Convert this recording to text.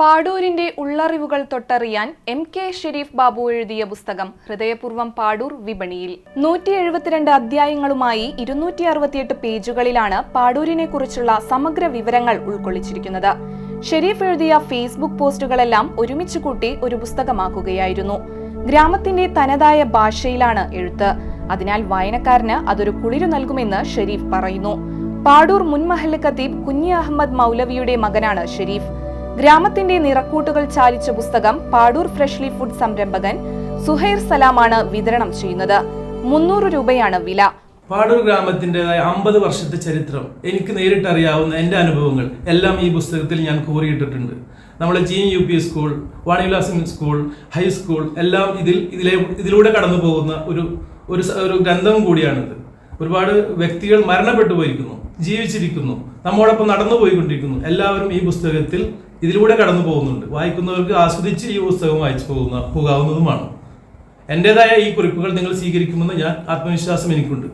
പാടൂരിന്റെ ഉള്ളറിവുകൾ തൊട്ടറിയാൻ M K Sharif Babu എഴുതിയ പുസ്തകം ഹൃദയപൂർവം പാടൂർ വിപണിയിൽ. നൂറ്റി എഴുപത്തിരണ്ട് അധ്യായങ്ങളുമായി ഇരുന്നൂറ്റി അറുപത്തിയെട്ട് പേജുകളിലാണ് പാടൂരിനെ കുറിച്ചുള്ള സമഗ്ര വിവരങ്ങൾ ഉൾക്കൊള്ളിച്ചിരിക്കുന്നത്. ഷെരീഫ് എഴുതിയ ഫേസ്ബുക്ക് പോസ്റ്റുകളെല്ലാം ഒരുമിച്ച് കൂട്ടി ഒരു പുസ്തകമാക്കുകയായിരുന്നു. ഗ്രാമത്തിന്റെ തനതായ ഭാഷയിലാണ് എഴുത്ത്. അതിനാൽ വായനക്കാരന് അതൊരു കുളിരു നൽകുമെന്ന് ഷെരീഫ് പറയുന്നു. പാടൂർ മുൻ മഹല്ല് കുഞ്ഞി അഹമ്മദ് മൗലവിയുടെ മകനാണ് ഷെരീഫ്. ഗ്രാമത്തിന്റെ നിറക്കൂട്ടുകൾ ചാലിച്ച പുസ്തകം പാടൂർ ഫ്രഷ്ലി ഫുഡ് സംരംഭകൻ സുഹൈർ സലാമാണ് വിതരണം ചെയ്യുന്നത്. മുന്നൂറ് രൂപയാണ് വില. പാടൂർ ഗ്രാമത്തിന്റെതായ അമ്പത് വർഷത്തെ ചരിത്രം എനിക്ക് നേരിട്ടറിയാവുന്ന എന്റെ അനുഭവങ്ങൾ എല്ലാം ഈ പുസ്തകത്തിൽ ഞാൻ കോറിയിട്ടിട്ടുണ്ട്. നമ്മളെ G U P school Vanivilasam school high school എല്ലാം ഇതിൽ ഇതിലെ ഇതിലൂടെ കടന്നു പോകുന്ന ഒരു ഒരു ഗ്രന്ഥം കൂടിയാണിത്. ഒരുപാട് വ്യക്തികൾ മരണപ്പെട്ടു പോയിരിക്കുന്നു ജീവിച്ചിരിക്കുന്നു നമ്മോടൊപ്പം നടന്നു പോയിക്കൊണ്ടിരിക്കുന്നു എല്ലാവരും ഈ പുസ്തകത്തിൽ ഇതിലൂടെ കടന്നു പോകുന്നുണ്ട് വായിക്കുന്നവർക്ക് ആസ്വദിച്ച് ഈ പുസ്തകം വായിച്ചു പോകുന്ന പോകാവുന്നതുമാണ്. എന്റെതായ ഈ കുറിപ്പുകൾ നിങ്ങൾ സ്വീകരിക്കുമെന്ന് ഞാൻ ആത്മവിശ്വാസം എനിക്കുണ്ട്.